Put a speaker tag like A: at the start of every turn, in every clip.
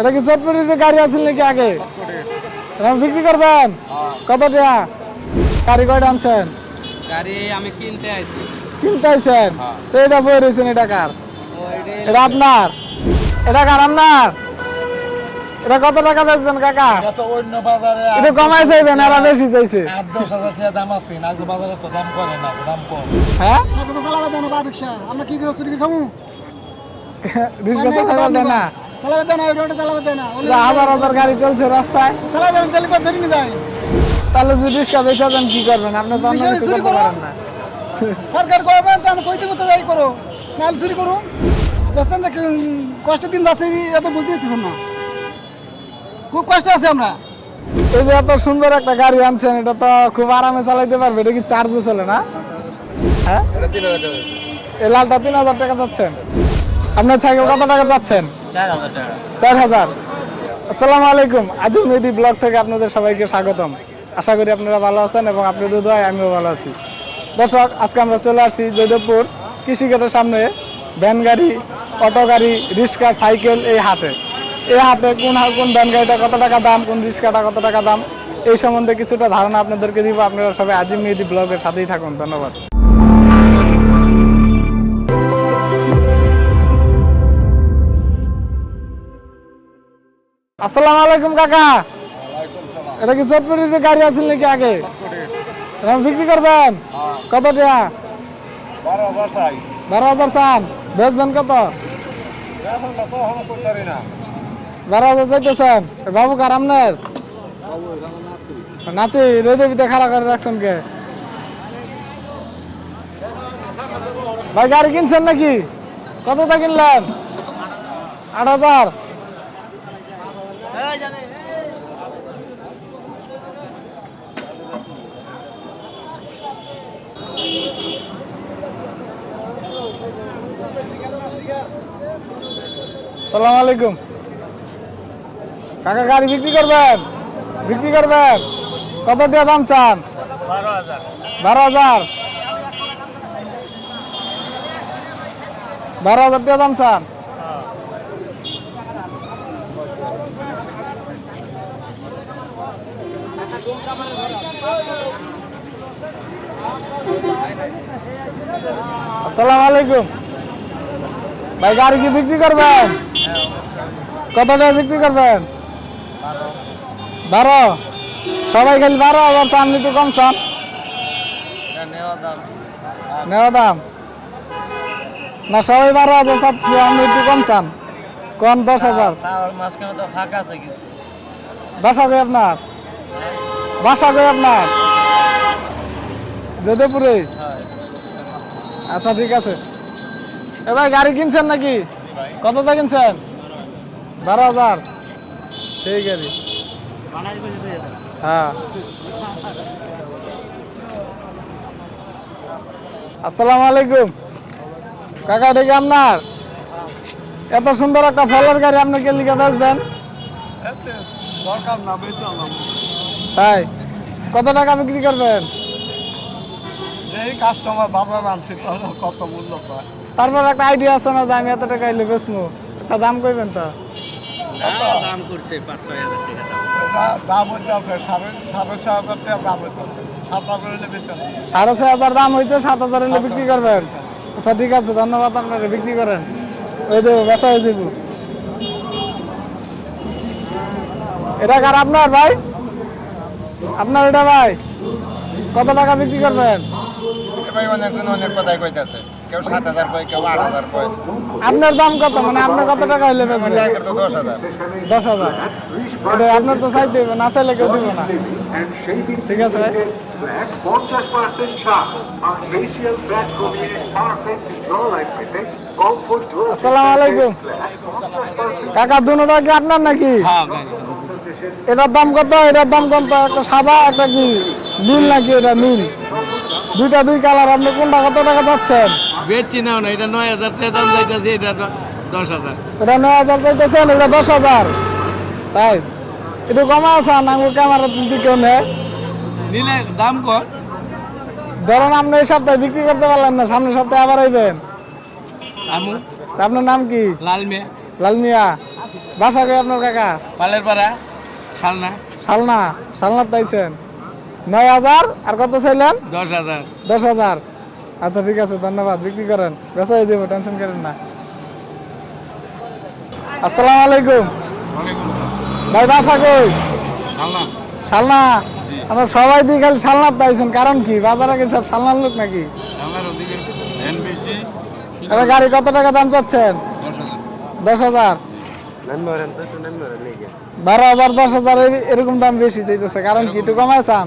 A: এটা কি চটপটিতে গাড়ি আছে নাকি আগে এরকম বিক্রি করবেন হ্যাঁ। কতটা গাড়ি কয়টা আনছেন
B: গাড়ি আমি কিনতে আইছি
A: কিনতে আইছেন হ্যাঁ। তো এটা বই রয়েছেন এটা কার এটা আপনার এটা কার আপনার এটা কত টাকা বেচবেন কাকা
C: অন্য বাজারে
A: কমাই চাইবেন আর হ্যাঁ। বেশি চাইছে
C: আট দশ হাজার টাকা দাম আছে না বাজারে তো দাম করে না দাম কম
A: হ্যাঁ
D: বা রিক্সা আমরা কি করে চুরি খাবো
A: রিক্সা না
D: চালাবে না চালাবে না
A: হাজার হাজার গাড়ি চলছে রাস্তায় নিয়ে যায় তাহলে রিক্সা কি করবেন আপনি
D: করবেন তো আমি কইতে যাই করো চুরি করো দিন যাচ্ছে এত বুঝতে না খুব কষ্ট আছে আমরা
A: এই যে এত সুন্দর একটা গাড়ি আনছেন এটা তো খুব আরামে চালাইতে পারবে এটা কি চার্জে চলে না হ্যাঁ লালটা তিন হাজার টাকা যাচ্ছেন আপনার সাইকেল কত টাকা যাচ্ছেন চার হাজার আসসালামু আলাইকুম আজ মেদি ব্লগ থেকে আপনাদের সবাইকে স্বাগতম আশা করি আপনারা ভালো আছেন এবং আপনাদের দোয়ায় আমিও ভালো আছি দর্শক আজকে আমরা চলে আসি জৈদবপুর কৃষিগেটের সামনে ভ্যান গাড়ি অটো গাড়ি রিক্সা সাইকেল এই হাতে এই হাতে কোন কোন ভ্যান গাড়িটা কত টাকা দাম কোন রিক্সাটা কত টাকা দাম এই সম্বন্ধে কিছুটা ধারণা আপনাদেরকে দিব আপনারা সবাই আজিম মেহেদি ব্লগের সাথেই থাকুন ধন্যবাদ আসসালামু আলাইকুম কাকা এটা কি চটপটিতে গাড়ি আছে নাকি আগে এরকম বিক্রি করবেন কত টাকা বারো হাজার চান বেচবেন কত বারো হাজার চাইতেছেন বাবু কার আপনার নাতি রোদে বিতে খাড়া করে রাখছেন কে ভাই গাড়ি কিনছেন নাকি কত তা কিনলেন আট হাজার সালাম আলাইকুম কাকা গাড়ি বিক্রি করবেন বিক্রি করবেন কত দিয়ে দাম চান বারো হাজার বারো হাজার দিয়ে দাম চান আসসালামু আলাইকুম ভাই গাড়ি কি বিক্রি করবেন কত টাকা বিক্রি করবেন বারো সবাই গেল বারো আবার আপনি একটু কম চান নেওয়া দাম না সবাই বারো হাজার চাচ্ছি আপনি একটু কম চান কম দশ হাজার বাসা কই আপনার বাসা কই আপনার যদিপুরে আচ্ছা ঠিক আছে এবার গাড়ি কিনছেন নাকি কত থাকেন স্যার বারো হাজার ঠিক আছে হ্যাঁ আসসালামু আলাইকুম কাকা ডেকে আপনার এত সুন্দর একটা ফলের গাড়ি আপনি কে লিখে বেচবেন তাই কত টাকা বিক্রি করবেন
E: এই কাস্টমার বাজার আনছে কত মূল্য পায়
A: তারপর একটা আইডিয়া আছে না যে আমি এত টাকা এলে বেচবো একটা দাম কইবেন তো
B: হ্যাঁ, দাম করছে পাঁচ ছয়
E: হাজার দাম সাড়ে সাড়ে
A: ছয় হাজার দাম হইতে সাত হাজার হলে বিক্রি করবেন আচ্ছা ঠিক আছে ধন্যবাদ আপনাকে বিক্রি করেন ওই দেবো বেচা দিব এটা কার আপনার ভাই আপনার এটা ভাই কত টাকা বিক্রি করবেন
E: ভাই অনেক কথাই কইতাছে কেউ সাত হাজার কয় কেউ আট হাজার কয়
A: আপনার দাম কত মানে আপনার কত টাকা হলে দশ হাজার দশ হাজার এটা আপনার তো সাইড দেবে না চাইলে কেউ দেবে না ঠিক আছে আসসালামু আলাইকুম কাকা দুটা কি আপনার নাকি হ্যাঁ, এটার দাম কত এটার দাম কত একটা সাদা একটা কি নীল নাকি এটা নীল দুইটা দুই কালার আপনি কোনটা কত টাকা যাচ্ছেন
B: বেচছি নাও না এটা নয় হাজার টাকা দাম যাইতেছে এটা দশ হাজার
A: এটা নয় হাজার চাইতেছেন এটা দশ হাজার তাই একটু কমা আছে নাঙ্গু ক্যামেরা যদি কেউ নেয়
B: নিলে দাম কত
A: ধরেন আপনি এই সপ্তাহে বিক্রি করতে পারলেন না সামনের সপ্তাহে আবার আইবেন আমু আপনার নাম কি লাল লালমিয়া লাল মিয়া বাসা কই আপনার কাকা
B: পালের পাড়া শালনা
A: সালনা সালনা তাইছেন নয় হাজার আর কত চাইলেন দশ হাজার দশ হাজার আচ্ছা ঠিক আছে ধন্যবাদ বিক্রি করেন বেসাই দেবো টেনশন করেন না আসসালামু আলাইকুম ভাই বাসা কই সালনা আমার সবাই দিয়ে খালি শালনা পাইছেন কারণ কি বাবার আগে সব শালনার লোক নাকি এবার গাড়ি কত টাকা দাম চাচ্ছেন দশ হাজার বারো হাজার দশ হাজার এরকম দাম বেশি চাইতেছে কারণ কি একটু কমায় চান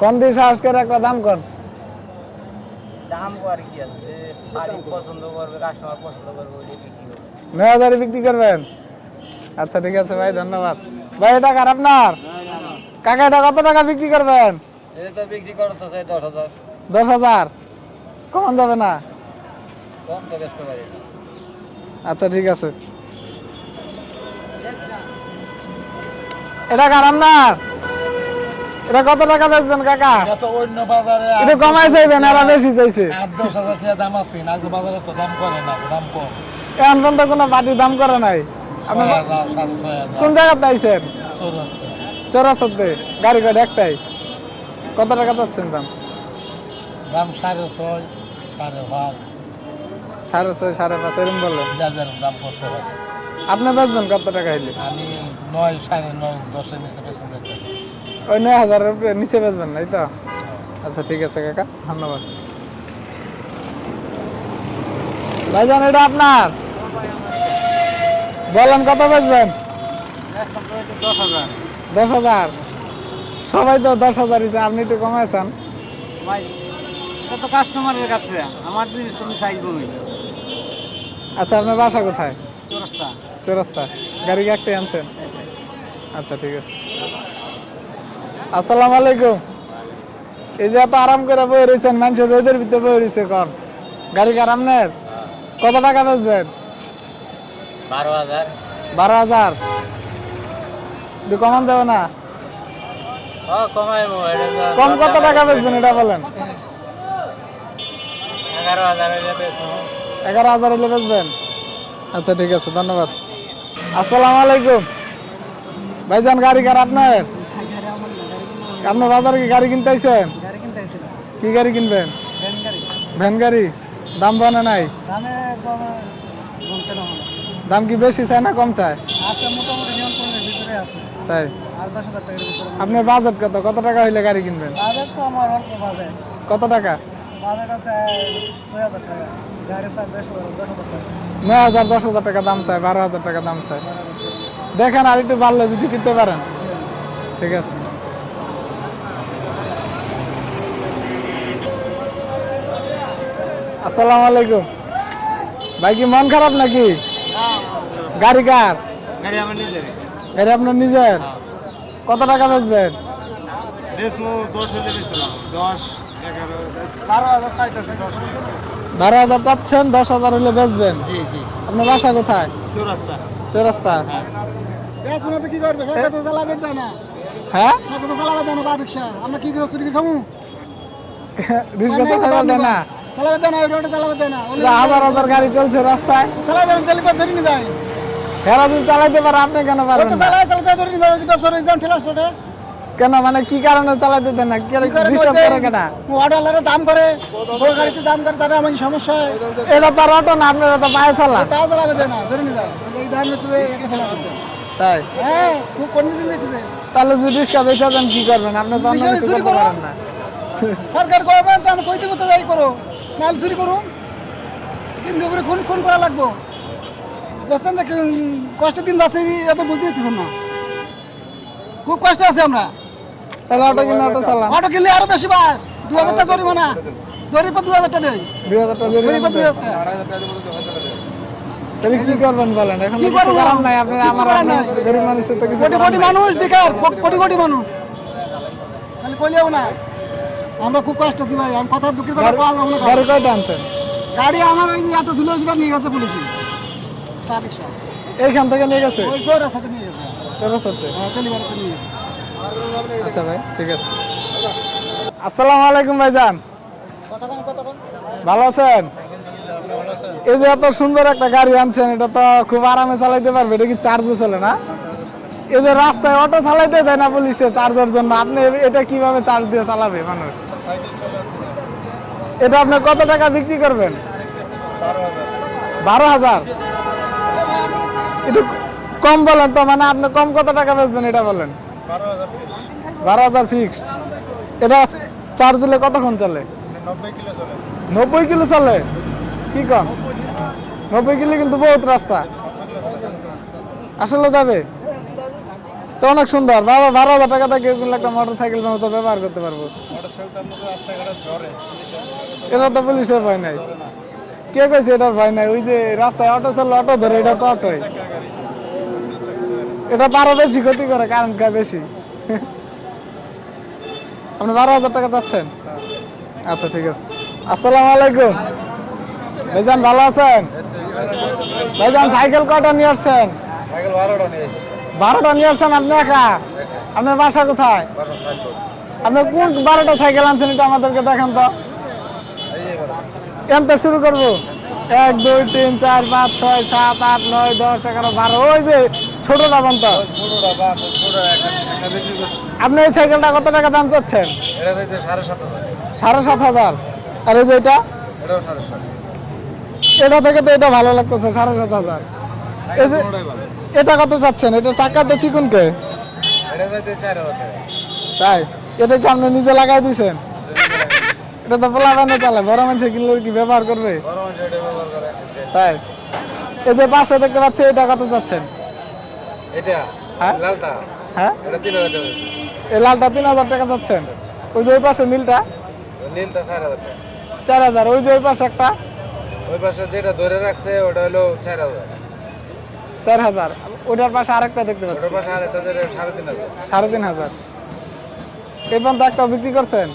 A: কোন দিয়ে সাহস একটা দাম কর
B: দাম কর কি আছে শাড়ি পছন্দ করবে কাস্টমার পছন্দ করবে ওই বিক্রি করবে
A: নয় হাজারে বিক্রি করবেন আচ্ছা ঠিক আছে ভাই ধন্যবাদ ভাই এটা খারাপ আপনার কাকা এটা কত টাকা বিক্রি করবেন
B: এটা বিক্রি করতে চাই দশ হাজার
A: দশ হাজার কমন যাবে না
B: কম তো বেচতে পারি
A: আচ্ছা ঠিক আছে এটা খারাপ না এটা কত টাকা বেচবেন কাকা
C: অন্য বাজারে
A: এটা কমাই চাইবেন আর হ্যাঁ, বেশি চাইছে
C: আট দশ হাজার দাম আছে তো দাম না দাম
A: কম কোনো দাম নাই কোন গাড়ি একটাই কত দাম
E: দাম সাড়ে ছয় সাড়ে পাঁচ
A: সাড়ে ছয় সাড়ে পাঁচ
E: দাম করতে পারে
A: আপনি বেচবেন কত টাকা
E: আমি নয় সাড়ে নয় দশের নিচে বেচে
A: ওই নয় হাজারের উপরে নিচে বেচবেন না তো আচ্ছা ঠিক আছে কাকা ধন্যবাদ ভাইজান এটা আপনার বলেন কত বেচবেন দশ হাজার সবাই তো দশ হাজারই হিসেবে আপনি একটু কমাইছেন
B: তো কাস্টমারের কাছে
A: আচ্ছা আপনার বাসা কোথায় চৌরাস্তা চৌরাস্তা গাড়ি একটাই আনছেন আচ্ছা ঠিক আছে আসসালামু আলাইকুম এই যে এত আরাম করে বই রয়েছেন রোদের ভিতরে বই রয়েছে কর গাড়ি কত টাকা বেচবেন বারো হাজার বারো হাজার কমান যাবে না কম কত টাকা বেচবেন এটা বলেন এগারো হাজার হলে বেচবেন আচ্ছা ঠিক আছে ধন্যবাদ আসসালামু আলাইকুম ভাইজান গাড়ি কার আপনার আপনার বাজারে কি গাড়ি কিনতে আইছেন কি গাড়ি কিনবেন ভ্যান গাড়ি দাম বানা নাই দাম কি বেশি চায় না কম চায় তাই আপনার বাজেট কত কত টাকা হইলে গাড়ি কিনবেন কত টাকা নয় হাজার দশ হাজার টাকা দাম চাই বারো হাজার টাকা দাম চাই দেখেন আর একটু বাড়লে যদি কিনতে পারেন ঠিক আছে আসসালামু আলাইকুম ভাই কি মন খারাপ নাকি গাড়ি কার গাড়ি আপনার নিজের হ্যাঁ। কত টাকা বেচবেন বারো হাজার চাচ্ছেন দশ হাজার হলে বেচবেন আপনার বাসা কোথায় চৌরাস্তা চৌরাস্তা হ্যাঁ।
D: কি করবে না হ্যাঁ রিক্সা আমরা কি করে না হাজার
A: হাজার গাড়ি চলছে রাস্তায় ধরে নিয়ে যায় আপনি কেন কেন মানে কি কারণে দেন না সমস্যা না
D: চালা চালাবে না ধরে নিয়ে যায় তাই হ্যাঁ কি করবেন আপনি সরকার তো আমি কইতে যাই করো মাল চুরি করুন কিন্তু উপরে খুন খুন করা লাগবো বুঝছেন যে কষ্টের দিন যাচ্ছে এত বুঝতে পারতেছেন না খুব কষ্ট আছে আমরা
A: তাহলে অটো কিনে অটো চালাম
D: অটো কিনলে আরো বেশি বাস দু হাজারটা জরিমানা জরিপা দু হাজারটা নেই দু হাজারটা জরিপা দু হাজারটা
A: তাহলে কি করবেন বলেন এখন কি
D: কোটি কোটি মানুষ বেকার কোটি কোটি মানুষ খালি কলিও না আমরা খুব কষ্ট আছি ভাই আমি কথা দুঃখের কথা পাওয়া যাবো না
A: গাড়ি কয় টানছেন
D: গাড়ি আমার ওই একটা ঝুলে সেটা নিয়ে গেছে পুলিশ ট্রাফিক
A: এইখান থেকে নিয়ে গেছে
D: ওই চোর সাথে নিয়ে গেছে হ্যাঁ নিয়ে গেছে
A: আচ্ছা ভাই ঠিক আছে আসসালামু আলাইকুম ভালো আছেন এই যে এত সুন্দর একটা গাড়ি আনছেন এটা তো খুব আরামে চালাইতে পারবে এটা কি চার্জে চলে না এই যে রাস্তায় অটো চালাইতে দেয় না পুলিশে চার্জের জন্য আপনি এটা কিভাবে চার্জ দিয়ে চালাবে মানুষ এটা আপনার কত টাকা বিক্রি করবেন বারো হাজার একটু কম বলেন তো মানে আপনি কম কত টাকা বেচবেন এটা বলেন বারো হাজার ফিক্সড এটা চার্জ দিলে কতক্ষণ চলে নব্বই কিলো চলে কি কম নব্বই কিলো কিন্তু বহুত রাস্তা আসলে যাবে তো অনেক সুন্দর বারো বারো হাজার টাকা থেকে একটা মোটর সাইকেল মতো ব্যবহার করতে পারবো এটা তো পুলিশের ভয় নাই কে কইছে এটার ভয় নাই ওই যে রাস্তায় অটো চললে অটো ধরে এটা তো অটোই এটা তারও বেশি ক্ষতি করে কারেন্ট খায় বেশি আপনি বারো হাজার টাকা চাচ্ছেন আচ্ছা ঠিক আছে আসসালামু আলাইকুম ভাইজান ভালো আছেন ভাইজান সাইকেল কটা নিয়ে আসছেন
B: সাইকেল বারোটা নিয়ে
A: বারোটা নিয়ে আসছেন আপনি একা আপনার বাসা কোথায় আপনি কোন বারোটা সাইকেল আনছেন এটা আমাদেরকে দেখান তো এমতে শুরু করব এক দুই তিন চার পাঁচ ছয় সাত আট নয় দশ এগারো বারো ওই যে ছোট ছোটটা তো আপনি এই সাইকেলটা কত টাকা দাম চাচ্ছেন সাড়ে সাত হাজার আর এই যে এটা এটা থেকে তো এটা ভালো লাগতেছে সাড়ে সাত হাজার এই যে এটা কত চাচ্ছেন এটা চাকাতে চিকুনকে তাই এটা কি আপনি নিজে লাগাই দিছেন এটা তো পোলাপানে চালে বড় মানুষের কিনলে কি ব্যবহার করবে তাই এই যে পাশে দেখতে পাচ্ছি এটা কত চাচ্ছেন
B: এটা হ্যাঁ? লালটা হ্যাঁ এই লালটা তিন হাজার টাকা চাচ্ছেন
A: ওই যে ওই পাশে নীলটা
B: নীলটা চার হাজার
A: চার হাজার ওই যে ওই পাশে একটা
B: ওই পাশে যেটা ধরে রাখছে ওটা হলো চার হাজার
A: চার হাজার ওটার পাশে আরেকটা দেখতে পাচ্ছি সাড়ে তিন হাজার এই পর্যন্ত একটা বিক্রি করছেন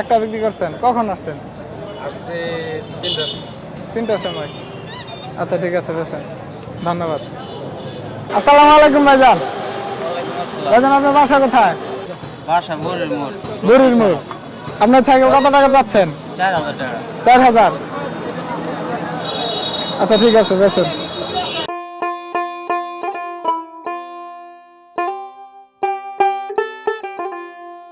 A: একটা বিক্রি করছেন কখন আসছেন তিনটার সময় আচ্ছা ঠিক আছে বেছেন ধন্যবাদ আসসালামু আলাইকুম ভাইজান ভাইজান আপনার বাসা কোথায়
B: বাসা মুরির মোড়
A: মুরির মোড় আপনার সাইকেল কত টাকা যাচ্ছেন চার হাজার টাকা চার হাজার আচ্ছা ঠিক আছে বেছেন